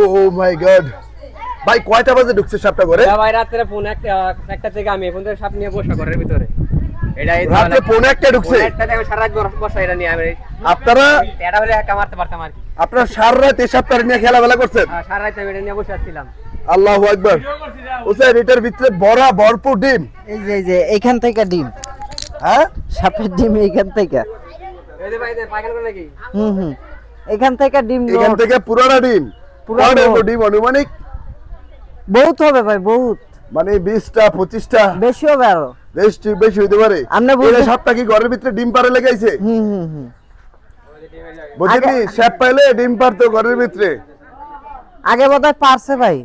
ও মাই god ভাই কয়টা বাজে ঢুকছে সাপটা করে ভাই রাত্রে ফোন একটা একটা থেকে আমি সাপ নিয়ে বসা ঘরের ভিতরে। এটা এই রাত্রে পৌনে একটা ঢুকছে? একটা থেকে সারা রাত বসা এটা নিয়ে আমি আপনারা এটা হলে একা মারতে পারতাম আর কি। আপনারা সারা রাত এই সাপটা নিয়ে খেলাবেলা করছেন? আর সারা রাত আমি এটা নিয়ে বসে আসছিলাম আল্লাহু আকবার। হোসেন এটার ভিতরে বড়া ভরপুর ডিম। এই যে এই যে এখান থেকে ডিম। হ্যাঁ? সাপের ডিম এইখান থেকে। এই যে ভাই এই করে নাকি? হুম হুম। এখান থেকে ডিম এখান থেকে পুরানা ডিম। পুরানো। পুরানো অনুমানিক বহুত হবে ভাই বহুত। মানে বিশটা পঁচিশটা। বেশি হবে আরও। বেশি বেশি হইতে পারে। আপনি বুঝতে- এই সাপটা কি ঘরের ভিতরে ডিম পারে লেগাইছে? হুম হুম হুম। বুঝলি? সাপ পাইলে ডিম পারতো ঘরের ভিতরে। আগে বোধহয় পারছে ভাই।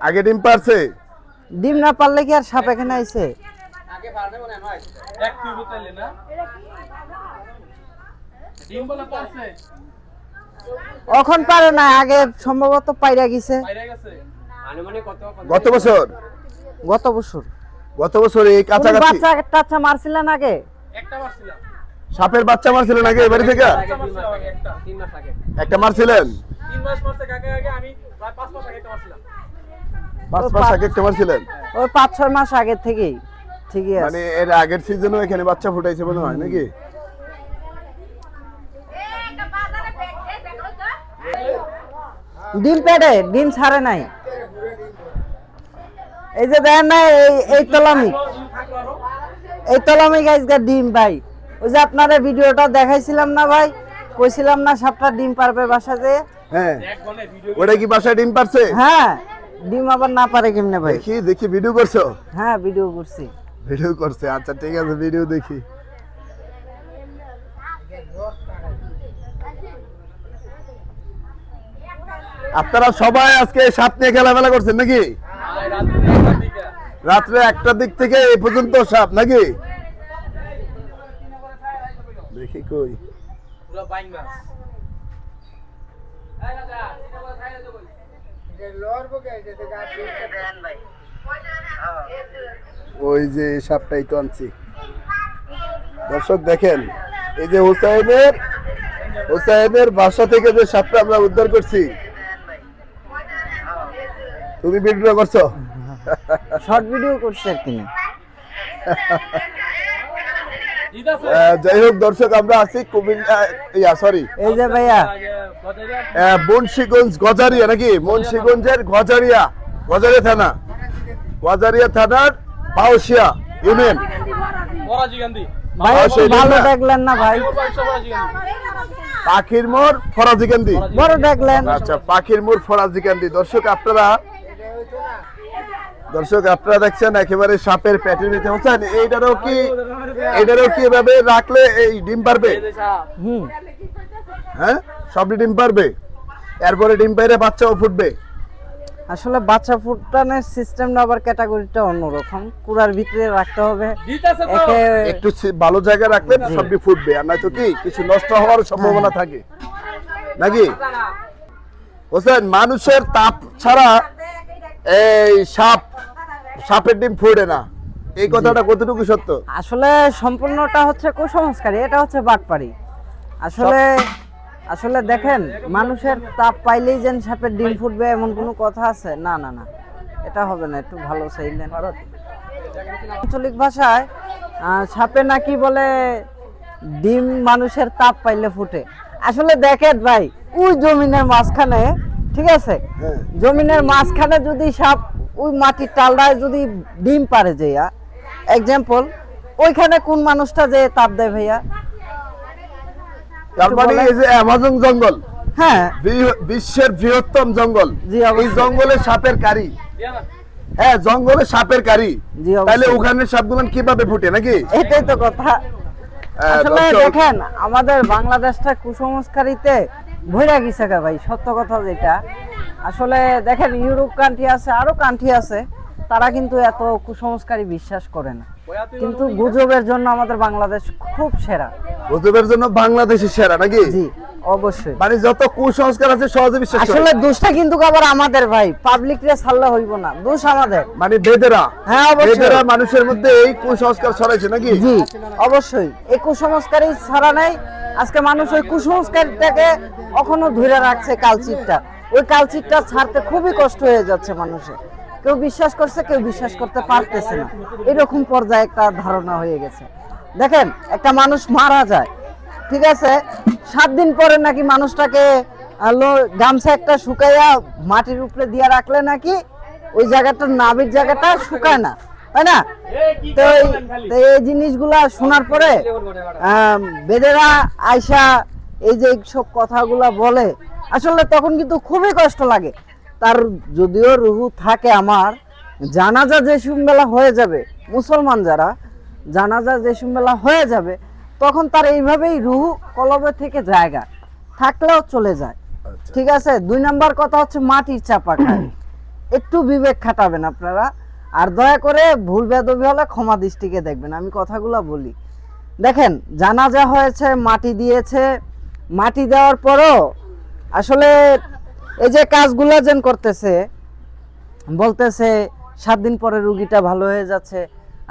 আগে ডিম পারছে ডিম না পারলে কি আর সাপ এখানে আইছে? আগে পারবে মনে হয় এক তুই বতাইলে না? ডিম বলে পারছে। এখন পারে না আগে সম্ভবত পাইরা গেছে। বাইরে গেছে? আনুমানিক কত গত বছর? গত বছর। গত বছর এই কাছাকাছি বাচ্চা টাচ্চা মারছিলেন আগে? একটা মারছিলাম। সাপের বাচ্চা মারছিলেন আগে এবারে থেকে? একটা। তিন মাস আগে। একটা মারছিলেন? তিন মাস মারছে আগে আগে? আমি প্রায় পাঁচ মাস আগে একটা মারছিলাম। পাঁচ মাস আগে একটা মারছিলেন? ওই পাঁচ ছয় মাস আগে থেকেই ঠিকই আছে। মানে এর আগের সিজনেও এখানে বাচ্চা ফুটাইছে মনে হয় নাকি? ডিম পেড়ে ডিম ছাড়ে নাই। এই যে দেখেন না এই এই তলামি। এই তলামি গা ডিম ভাই। ওই যে আপনারা ভিডিওটা দেখাইছিলাম না ভাই কইছিলাম না সাপটা ডিম পারবে বাসা যে। হ্যাঁ ওটা কি বাসায় ডিম পারছে? হ্যাঁ ডিম আবার না পারে কেমনে ভাই? দেখি দেখি ভিডিও করছ? হ্যাঁ ভিডিও করছি। ভিডিও করছে আচ্ছা ঠিক আছে ভিডিও দেখি। আপনারা সবাই আজকে সাপ নিয়ে খেলামেলা করছেন নাকি? রাত্রে একটার দিক থেকে এই পর্যন্ত সাপ নাকি? দেখি কই। পুরো বাইং মাছ। ওই যে সাপটাই তো আনছি। দর্শক দেখেন এই যে হুসাইনের হুসাইনের বাসা থেকে যে সাপটা আমরা উদ্ধার করছি তুমি ভিডিও করছ? শর্ট ভিডিও করছি আর কি আহ, যাই হোক দর্শক আমরা আছি কুমিল্লা ইয়া সরি এই যে ভাইয়া। মুন্সিগঞ্জ গজারিয়া নাকি? মুন্সিগঞ্জের গজারিয়া গজারিয়া থানা। গজারিয়া থানার বাউসিয়া ইউনিয়ন। ভালো? দেখলেন না ভাই? পাখির মোড় ফরাজিকান্দি বড় দেখলেন। আচ্ছা পাখির মোড় ফরাজিকান্দি দর্শক আপনারা দর্শক আপনারা দেখছেন একেবারে সাপের পেটের ভিতরে হচ্ছেন এইটারও কি এইটারও কি এভাবে রাখলে এই ডিম পারবে? হুম। হ্যাঁ? সবই ডিম পারবে? এরপরে ডিম পাইরে বাচ্চাও ফুটবে। আসলে বাচ্চা ফুটানোর সিস্টেমটা আবার ক্যাটাগরিটা অন্যরকম। কুড়ার ভিতরে রাখতে হবে। একে একটু ভালো জায়গায় রাখলে সবই ফুটবে আর নয়তো কি কিছু নষ্ট হওয়ার সম্ভাবনা থাকে। নাকি? হোসেন মানুষের তাপ ছাড়া এই সাপ সাপের ডিম ফুটে না। এই কথাটা কতটুকু সত্য? আসলে সম্পূর্ণটা হচ্ছে কুসংস্কার এটা হচ্ছে বাটপাড়ি আসলে আসলে দেখেন মানুষের তাপ পাইলেই যেন সাপের ডিম ফুটবে এমন কোনো কথা আছে? না না না। এটা হবে না একটু ভালো চাইলেন আঞ্চলিক ভাষায় আহ, সাপে নাকি বলে ডিম মানুষের তাপ পাইলে ফুটে। আসলে দেখেন ভাই ওই জমিনের মাঝখানে ঠিক আছে? হ্যাঁ। জমিনের মাঝখানে যদি সাপ ওই মাটির টালটায় যদি ডিম পারে যেয়া এক্সাম্পল ওইখানে কোন মানুষটা যে তাপ দেয় ভাইয়া? তার মানে এই যে অ্যামাজন জঙ্গল হ্যাঁ। বিশ্বের বৃহত্তম জঙ্গল এই জঙ্গলে সাপের কারি। হ্যাঁ জঙ্গলে সাপের কারি। তাহলে ওখানে সাপগুলো কীভাবে ফুটে নাকি? এটাই তো কথা। হ্যাঁ, আসলে দেখেন আমাদের বাংলাদেশটা কুসংস্কারিতে ভইরা গেছে ভাই সত্য কথা যেটা। আসলে দেখেন ইউরোপ কান্ট্রি আছে আরও কান্ট্রি আছে তারা কিন্তু এত কুসংস্কারী বিশ্বাস করে না। কিন্তু গুজবের জন্য আমাদের বাংলাদেশ খুব সেরা। গুজবের জন্য বাংলাদেশের সেরা নাকি? জি অবশ্যই। মানে যত কুসংস্কার আছে সহজে বিশ্বাস আসলে দোষটা কিন্তু আবার আমাদের ভাই পাবলিক রে ছাড়লে হইব না দোষ আমাদের। মানে বেদেরা। হ্যাঁ অবশ্যই। বেদেরা মানুষের মধ্যে এই কুসংস্কার ছড়াইছে নাকি? জি অবশ্যই। এই কুসংস্কারই ছাড়া নাই আজকে মানুষ ওই কুসংস্কারটাকে এখনও ধরে রাখছে কালচিরটা ওই কালচিটটা ছাড়তে খুবই কষ্ট হয়ে যাচ্ছে মানুষের। কেউ বিশ্বাস করছে, কেউ বিশ্বাস করতে পারতেছে না। এরকম পর্যায়ে একটা ধারণা হয়ে গেছে। দেখেন, একটা মানুষ মারা যায়, ঠিক আছে? সাত দিন পরে নাকি মানুষটাকে গামছা একটা শুকাইয়া মাটির উপরে দিয়ে রাখলে নাকি ওই জায়গাটা নাভির জায়গাটা শুকায় না। তাই না? তো এই- জিনিসগুলা শোনার পরে বেদেরা আয়সা এই যে সব কথাগুলা বলে আসলে তখন কিন্তু খুবই কষ্ট লাগে। তার যদিও রুহু থাকে আমার জানাজা যে বেলা হয়ে যাবে মুসলমান যারা জানাজা যে বেলা হয়ে যাবে তখন তার এইভাবেই রুহু কলবে থেকে জায়গা থাকলেও চলে যায়। ঠিক আছে? দুই নাম্বার কথা হচ্ছে মাটির চাপা খায়। একটু বিবেক খাটাবেন আপনারা। আর দয়া করে ভুল বেদবি হলে ক্ষমা দৃষ্টিকে দেখবেন, আমি কথাগুলো বলি। দেখেন, জানাজা হয়েছে, মাটি দিয়েছে, মাটি দেওয়ার পরও আসলে এই যে কাজগুলো যেন করতেছে, বলতেছে, সাত দিন পরে রুগীটা ভালো হয়ে যাচ্ছে।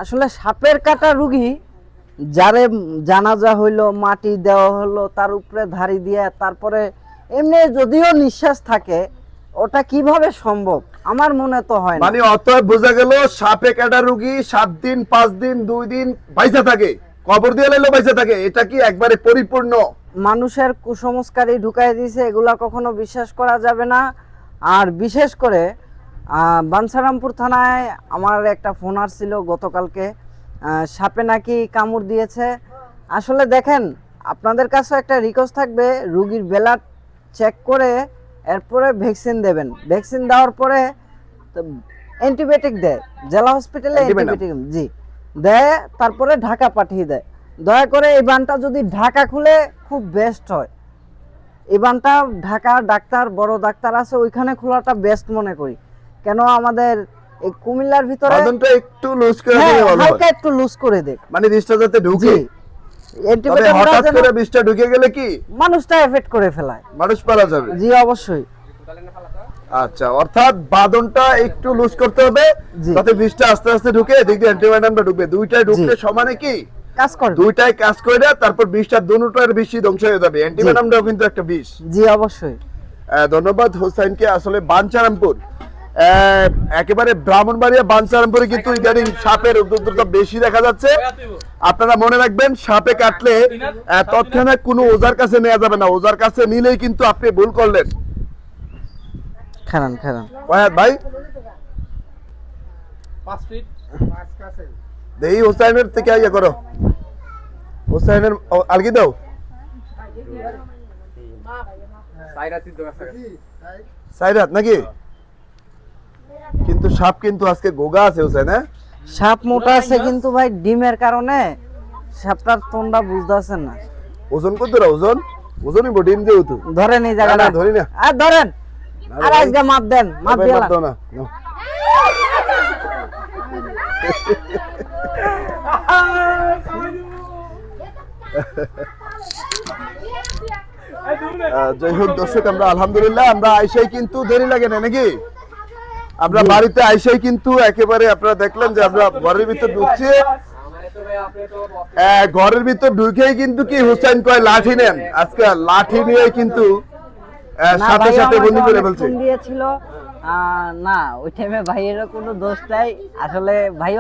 আসলে সাপের কাটা রুগী যারে জানাজা হইল, মাটি দেওয়া হলো, তার উপরে ধারি দিয়ে, তারপরে এমনি যদিও নিঃশ্বাস থাকে ওটা কীভাবে সম্ভব? আমার মনে তো হয় না। মানে অতএব বোঝা গেল সাপে কাটা রুগী সাত দিন পাঁচ দিন দুই দিন বাইসা থাকে। কবর দিয়ে লাইলেও বাইসা থাকে। এটা কি একবারে পরিপূর্ণ? মানুষের কুসংস্কারই ঢুকাই দিয়েছে এগুলা কখনো বিশ্বাস করা যাবে না। আর বিশেষ করে আহ, বাঞ্ছারামপুর থানায় আমার একটা ফোন আসছিল গতকালকে। সাপে নাকি কামড় দিয়েছে। আসলে দেখেন আপনাদের কাছে একটা রিকোয়েস্ট থাকবে রুগীর বেলা চেক করে এরপরে ভ্যাকসিন দেবেন। ভ্যাকসিন দেওয়ার পরে অ্যান্টিবায়োটিক দেয়। জেলা হসপিটালে অ্যান্টিবায়োটিক জি। দেয় তারপরে ঢাকা পাঠিয়ে দেয়। দয়া করে এই বানটা যদি ঢাকা খুলে খুব বেস্ট হয়। এই বানটা ঢাকা ডাক্তার বড় ডাক্তার আছে ওইখানে খোলাটা বেস্ট মনে করি। কেন আমাদের এই কুমিল্লার ভিতরে একটু লুজ করে হ্যাঁ, হালকা একটু লুজ করে দেখ মানে বিষটা যাতে ঢুকে। তবে অ্যান্টিবায়োটিকটা হঠাৎ করে বিষটা ঢুকে গেলে কি? মানুষটা এফেক্ট করে ফেলায়। মানুষ পালা যাবে। জি অবশ্যই। আচ্ছা অর্থাৎ বাদনটা একটু লুজ করতে হবে যাতে বিষটা আস্তে আস্তে ঢুকে এদিক দিয়ে অ্যান্টিবায়োটিকটা ঢুকবে। দুইটাই সমানে কি? কাজ করে। দুইটাই কাজ করে তারপর দুটোটার বেশি ধ্বংস হয়ে যাবে। অ্যান্টিবায়োটিকটাও কিন্তু একটা বিষ। জি অবশ্যই। ধন্যবাদ হোসাইনকে। আসলে বাঞ্চারামপুর একেবারে ব্রাহ্মণবাড়িয়া বাঞ্চারামপুরে কিন্তু ইদানিং সাপের উপদ্রবটা বেশি দেখা যাচ্ছে। আপনারা মনে রাখবেন সাপে কাটলে তৎক্ষণাৎ কোনো ওজার কাছে নেওয়া যাবে না। ওজার কাছে নিলেই কিন্তু আপনি ভুল করলেন। খারান খারান। ওয়াহাদ ভাই? দেই হোসাইনের থেকে ইয়ে করো। হোসাইনের আলগি দাও। সাইরাত নাকি? কিন্তু সাপ কিন্তু আজকে গোগা আছে হোসেন হ্যাঁ? সাপ মোটা আছে কিন্তু ভাই ডিমের কারণে সাপটার তোনটা বুঝতেছেন না। ওজন কত রে ওজন? ওজনই বডিম যেহেতু। ধরেন এই জায়গাটা। না, ধরি না। আর ধরেন। আর আজকে মাপ দেন মাপ দাও না। যাই হোক দর্শক আমরা আলহামদুলিল্লাহ আমরা আইসাই কিন্তু দেরি লাগে না নাকি? আমরা বাড়িতে আইসাই কিন্তু একেবারে আপনারা দেখলেন যে আমরা ঘরের ভিতর ঢুকছি। আহ, ঘরের ভিতর ঢুকেই কিন্তু কি হুসেন কয় লাঠি নেন? আজকে লাঠি নিয়ে কিন্তু সাথে সাথে বন্দি করে ফেলছে। দিয়েছিল। না ওই টাইমে ভাইয়েরও কোনো দোষ নাই। আসলে ভাই